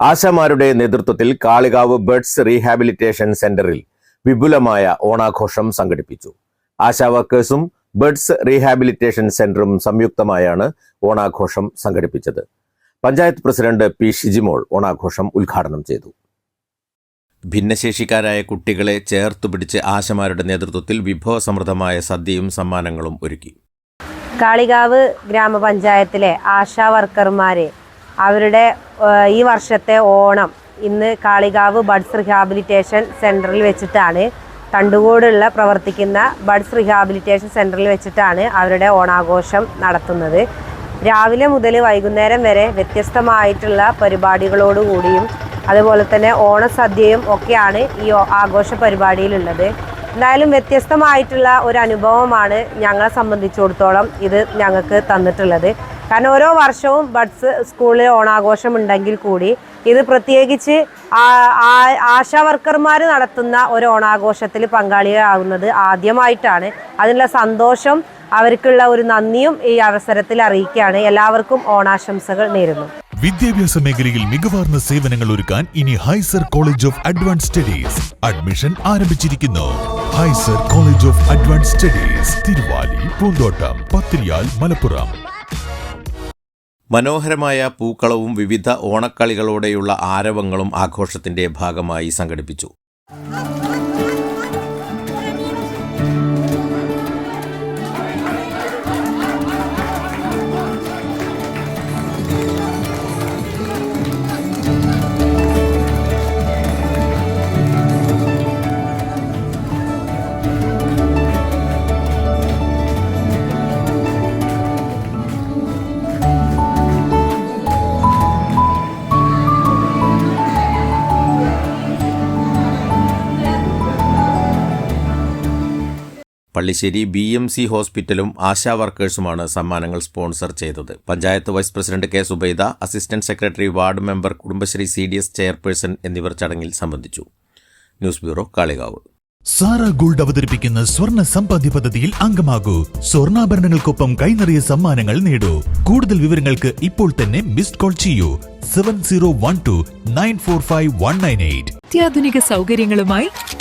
ആശമാരുടെ നേതൃത്വത്തിൽ Kalikavu birds rehabilitation സെന്ററിൽ വിപുലമായ ഓണാഘോഷം സംഘടിപ്പിച്ചു. ആശാ വർക്കേഴ്സും ബേഡ്സ് റീഹാബിലിറ്റേഷൻ സെന്ററും സംയുക്തമായാണ് ഓണാഘോഷം സംഘടിപ്പിച്ചത്. പഞ്ചായത്ത് പ്രസിഡന്റ് പി ഷിജിമോൾ ഓണാഘോഷം ഉദ്ഘാടനം ചെയ്തു. ഭിന്നശേഷിക്കാരായ കുട്ടികളെ ചേർത്തു പിടിച്ച് ആശമാരുടെ നേതൃത്വത്തിൽ വിഭവസമൃദ്ധമായ സദ്യയും സമ്മാനങ്ങളും ഒരുക്കി. കാളികാവ് ഗ്രാമപഞ്ചായത്തിലെ ആശാ വർക്കർമാരെ അവരുടെ ഈ വർഷത്തെ ഓണം ഇന്ന് കാളികാവ് ബഡ്സ് റിഹാബിലിറ്റേഷൻ സെന്ററിൽ വെച്ചിട്ടാണ് തണ്ടുകൂടുള്ള പ്രവർത്തിക്കുന്ന ബഡ്സ് റിഹാബിലിറ്റേഷൻ സെന്ററിൽ വെച്ചിട്ടാണ് അവരുടെ ഓണാഘോഷം നടത്തുന്നത്. രാവിലെ മുതൽ വൈകുന്നേരം വരെ വ്യത്യസ്തമായിട്ടുള്ള പരിപാടികളോടുകൂടിയും അതുപോലെ തന്നെ ഓണസദ്യയും ഒക്കെയാണ് ഈ ആഘോഷ പരിപാടിയിലുള്ളത്. എന്തായാലും വ്യത്യസ്തമായിട്ടുള്ള ഒരു അനുഭവമാണ് ഞങ്ങളെ സംബന്ധിച്ചിടത്തോളം ഇത് ഞങ്ങൾക്ക് തന്നിട്ടുള്ളത്. കാരണം ഓരോ വർഷവും ബഡ്സ് സ്കൂളിൽ ഓണാഘോഷം ഉണ്ടെങ്കിൽ കൂടി ഇത് പ്രത്യേകിച്ച് ആശാ വർക്കർമാർ നടത്തുന്ന ഒരു ഓണാഘോഷത്തിൽ പങ്കാളിയാകുന്നത് ആദ്യമായിട്ടാണ്. അതിനുള്ള സന്തോഷം അവർക്കുള്ള ഒരു നന്ദിയും ഈ അവസരത്തിൽ അറിയിക്കുകയാണ്. എല്ലാവർക്കും ഓണാശംസകൾ നേരുന്നു. വിദ്യാഭ്യാസ മേഖലയിൽ മികവാർന്ന സേവനങ്ങൾ ഒരുക്കാൻ ഇനി Hyzer college of advance studies admission ആരംഭിച്ചിരിക്കുന്നു. Hyzer college of advance studies Thiruvali Poonthottam Pathiriyal Malappuram. മനോഹരമായ പൂക്കളവും വിവിധ ഓണക്കളികളോടെയുള്ള ആരവങ്ങളും ആഘോഷത്തിന്റെ ഭാഗമായി സംഘടിപ്പിച്ചു. പള്ളിശ്ശേരി ബി എം സി ഹോസ്പിറ്റലും ആശാ വർക്കേഴ്സുമാണ് സമ്മാനങ്ങൾ സ്പോൺസർ ചെയ്തത്. Panchayat vice president K Subaida assistant secretary ward member Kudumbashree C D S chairperson എന്നിവർ ചടങ്ങിൽ സംബന്ധിച്ചു. News bureau Kalikavu. Sara gold അവതരിപ്പിക്കുന്ന സ്വർണ സമ്പാദ്യ പദ്ധതിയിൽ അംഗമാകൂ. സ്വർണാഭരണങ്ങൾക്കൊപ്പം കൈനിറിയ സമ്മാനങ്ങൾ നേടൂ. കൂടുതൽ വിവരങ്ങൾക്ക് ഇപ്പോൾ തന്നെ മിസ്ഡ് കോൾ ചെയ്യൂ. Seven zero one two nine four five one nine eight. അത്യാധുനിക സൗകര്യങ്ങളുമായി